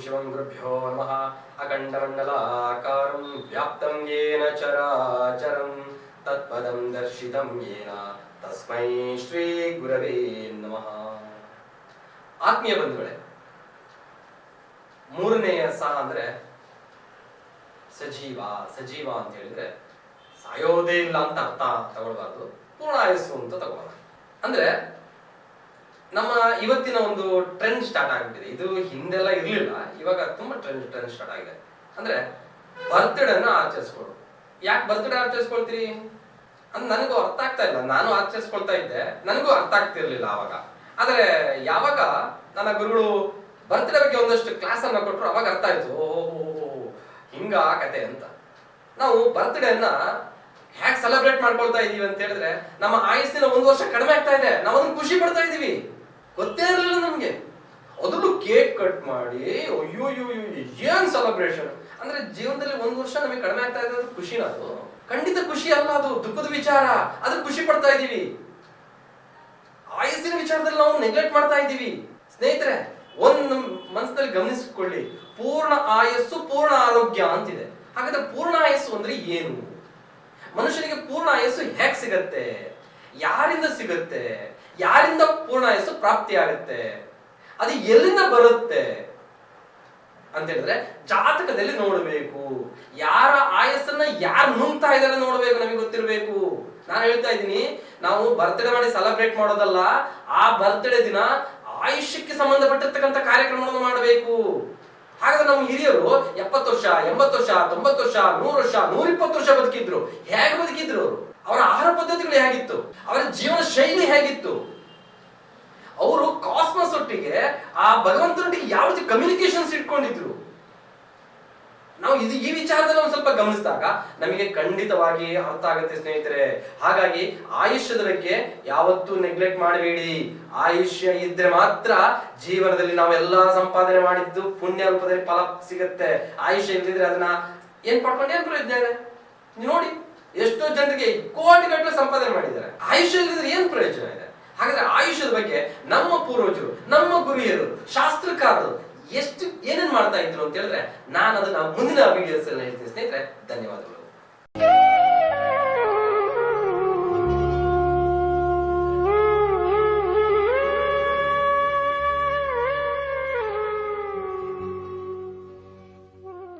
ಶಿವಂ ಗುರುಭ್ಯೋ ನಮಃ ಅಖಂಡಮಂಡಲಾಕಾರಂ ವ್ಯಾಪ್ತಂ ಯೇನ ಚರಾಚರಂ ತತ್ಪದಂ ದರ್ಶಿತಂ ಯೇನ ತಸ್ಮೈ ಶ್ರೀ ಗುರವೇ ನಮಃ ಆತ್ಮೀಯ ಬಂಧುಗಳೇ ಮೂರನೆಯ ಸಹ ಅಂದ್ರೆ ಸಜೀವ ಸಜೀವ ಅಂತ ಹೇಳಿದ್ರೆ ಸಾಯೋದೇ ಇಲ್ಲ ಅಂತ ಅರ್ಥ ತಗೊಳ್ಬಾರ್ದು. ಪೂರ್ಣ ಆಯಸ್ಸು ಅಂತ ತಗೋಣ ಅಂದ್ರೆ ನಮ್ಮ ಇವತ್ತಿನ ಒಂದು ಟ್ರೆಂಡ್ ಸ್ಟಾರ್ಟ್ ಆಗ್ಬಿಟ್ಟಿದೆ. ಇದು ಹಿಂದೆಲ್ಲ ಇರಲಿಲ್ಲ. ಇವಾಗ ತುಂಬಾ ಟ್ರೆಂಡ್ ಟ್ರೆಂಡ್ ಸ್ಟಾರ್ಟ್ ಆಗಿದೆ. ಅಂದ್ರೆ ಬರ್ತ್ಡೇನ ಆಚರಿಸ್ಕೊಳ್ಳು ಯಾಕೆ ಬರ್ತ್ಡೇ ಆಚರಿಸ್ಕೊಳ್ತೀರಿ? ಅಂತ ನನಗೂ ಅರ್ಥ ಆಗ್ತಾ ಇಲ್ಲ. ನಾನು ಆಚರಿಸ್ಕೊಳ್ತಾ ಇದ್ದೆ. ನನಗೂ ಅರ್ಥ ಆಗ್ತಿರ್ಲಿಲ್ಲ ಅವಾಗ ಆದ್ರೆ ಯಾವಾಗ ನನ್ನ ಗುರುಗಳು ಬರ್ತ್ಡೇ ಬಗ್ಗೆ ಒಂದಷ್ಟು ಕ್ಲಾಸ್ ಅನ್ನ ಕೊಟ್ಟರು ಅವಾಗ ಅರ್ಥ ಆಯ್ತು. ಓಹೋ ಹಿಂಗ ಕತೆ ಅಂತ. ನಾವು ಬರ್ತ್ಡೇನ ಹ್ಯಾಕ್ ಸೆಲೆಬ್ರೇಟ್ ಮಾಡ್ಕೊಳ್ತಾ ಇದೀವಿ ಅಂತ ಹೇಳಿದ್ರೆ ನಮ್ಮ ಆಯಸ್ಸಿನ ಒಂದು ವರ್ಷ ಕಡಿಮೆ ಆಗ್ತಾ ಇದೆ. ನಾವು ಅದನ್ನ ಖುಷಿ ಪಡ್ತಾ ಇದೀವಿ. ಗೊತ್ತೇ ಇರಲಿಲ್ಲ ನಮ್ಗೆ. ಅದರಲ್ಲೂ ಕೇಕ್ ಕಟ್ ಮಾಡಿ, ಅಯ್ಯೋ ಅಯ್ಯೋ ಏನ್ ಸೆಲೆಬ್ರೇಷನ್ ಅಂದ್ರೆ ಜೀವನದಲ್ಲಿ ಒಂದು ವರ್ಷ ನಮಗೆ ಕಡಿಮೆ ಆಗ್ತಾ ಇದೆ ಅದು ಖುಷಿನ ಅದು. ಖಂಡಿತ ಖುಷಿ ಅಲ್ಲ ಅದು, ದುಃಖದ ವಿಚಾರ. ಅದಕ್ಕೆ ಖುಷಿ ಪಡ್ತಾ ಇದೀವಿ ಆಯಸ್ಸಿನ ವಿಚಾರದಲ್ಲಿ ನಾವು ನೆಗ್ಲೆಕ್ಟ್ ಮಾಡ್ತಾ ಇದ್ದೀವಿ. ಸ್ನೇಹಿತರೆ, ಒಂದು ಮನಸ್ಸಿನಲ್ಲಿ ಗಮನಿಸಿಕೊಳ್ಳಿ. ಪೂರ್ಣ ಆಯಸ್ಸು, ಪೂರ್ಣ ಆರೋಗ್ಯ ಅಂತಿದೆ. ಹಾಗಾದ್ರೆ ಪೂರ್ಣ ಆಯಸ್ಸು ಅಂದ್ರೆ ಏನು? ಮನುಷ್ಯನಿಗೆ ಪೂರ್ಣ ಆಯಸ್ಸು ಹೇಗ್ ಸಿಗತ್ತೆ? ಯಾರಿಂದ ಸಿಗುತ್ತೆ? ಯಾರಿಂದ ಪೂರ್ಣ ಆಯಸ್ಸು ಪ್ರಾಪ್ತಿ ಆಗುತ್ತೆ ಅದು ಎಲ್ಲಿಂದ ಬರುತ್ತೆ? ಅಂತ ಹೇಳಿದ್ರೆ ಜಾತಕದಲ್ಲಿ ನೋಡಬೇಕು. ಯಾರ ಆಯಸ್ಸನ್ನ ಯಾರು ನುಂಗ್ತಾ ಇದಾರೆ ನೋಡಬೇಕು ನಮಗೆ ಗೊತ್ತಿರಬೇಕು. ನಾನು ಹೇಳ್ತಾ ಇದ್ದೀನಿ, ನಾವು ಬರ್ತ್ಡೇ ಮಾಡಿ ಸೆಲೆಬ್ರೇಟ್ ಮಾಡೋದಲ್ಲ, ಆ ಬರ್ತ್ಡೇ ದಿನ ಆಯುಷ್ಯಕ್ಕೆ ಸಂಬಂಧಪಟ್ಟಿರ್ತಕ್ಕಂಥ ಕಾರ್ಯಕ್ರಮಗಳನ್ನು ಮಾಡಬೇಕು. ಹಾಗಾದ್ರೆ ನಮ್ಮ ಹಿರಿಯರು ಎಪ್ಪತ್ತು ವರ್ಷ, ಎಂಬತ್ತು ವರ್ಷ, ತೊಂಬತ್ತು ವರ್ಷ, ನೂರು ವರ್ಷ, ನೂರಿಪ್ಪತ್ತು ವರ್ಷ ಬದುಕಿದ್ರು. ಹೇಗೆ ಬದುಕಿದ್ರು? ಅವರು ಆಹಾರ ಪದ್ಧತಿಗಳು ಹೇಗಿತ್ತು? ಅವರ ಜೀವನ ಶೈಲಿ ಹೇಗಿತ್ತು? ಅವರು ಕಾಸ್ಮಸ್ ಒಟ್ಟಿಗೆ ಆ ಭಗವಂತನೊಟ್ಟಿಗೆ ಯಾವ ರೀತಿ ಕಮ್ಯುನಿಕೇಶನ್ಸ್ ಇಟ್ಕೊಂಡಿದ್ರು? ನಾವು ಇದು ಈ ವಿಚಾರದಲ್ಲಿ ಒಂದು ಸ್ವಲ್ಪ ಗಮನಿಸಿದಾಗ ನಮಗೆ ಖಂಡಿತವಾಗಿ ಅರ್ಥ ಆಗುತ್ತೆ ಸ್ನೇಹಿತರೆ. ಹಾಗಾಗಿ ಆಯುಷ್ಯದ ಬಗ್ಗೆ ಯಾವತ್ತೂ ನೆಗ್ಲೆಕ್ಟ್ ಮಾಡಬೇಡಿ. ಆಯುಷ್ಯ ಇದ್ರೆ ಮಾತ್ರ ಜೀವನದಲ್ಲಿ ನಾವೆಲ್ಲ ಸಂಪಾದನೆ ಮಾಡಿದ್ದು ಪುಣ್ಯ ರೂಪದಲ್ಲಿ ಫಲ ಸಿಗುತ್ತೆ. ಆಯುಷ್ಯ ಇಲ್ಲದಿದ್ರೆ ಅದನ್ನ ಏನ್ ಪಡ್ಕೊಂಡು ಏನ್ ಪ್ರಯೋಜನ ನೋಡಿ. ಎಷ್ಟೋ ಜನರಿಗೆ ಕೋಟಿಗಟ್ಟಲೆ ಸಂಪಾದನೆ ಮಾಡಿದ್ದಾರೆ. ಆಯುಷ್ಯ ಇಲ್ಲದಿದ್ರೆ ಏನ್ ಪ್ರಯೋಜನ ಇದೆ? ಹಾಗಾದ್ರೆ ಆಯುಷ್ಯದ ಬಗ್ಗೆ ನಮ್ಮ ಪೂರ್ವಜರು, ನಮ್ಮ ಗುರಿಯರು, ಶಾಸ್ತ್ರಕಾರರು ಎಷ್ಟು ಏನೇನ್ ಮಾಡ್ತಾ ಇದ್ರು ಅಂತ ಹೇಳಿದ್ರೆ ನಾನು ಅದನ್ನ ಮುಂದಿನ ವಿಡಿಯೋಸ್ ಎಲ್ಲ ಹೇಳ್ತೀನಿ ಸ್ನೇಹಿತರೆ, ಧನ್ಯವಾದಗಳು.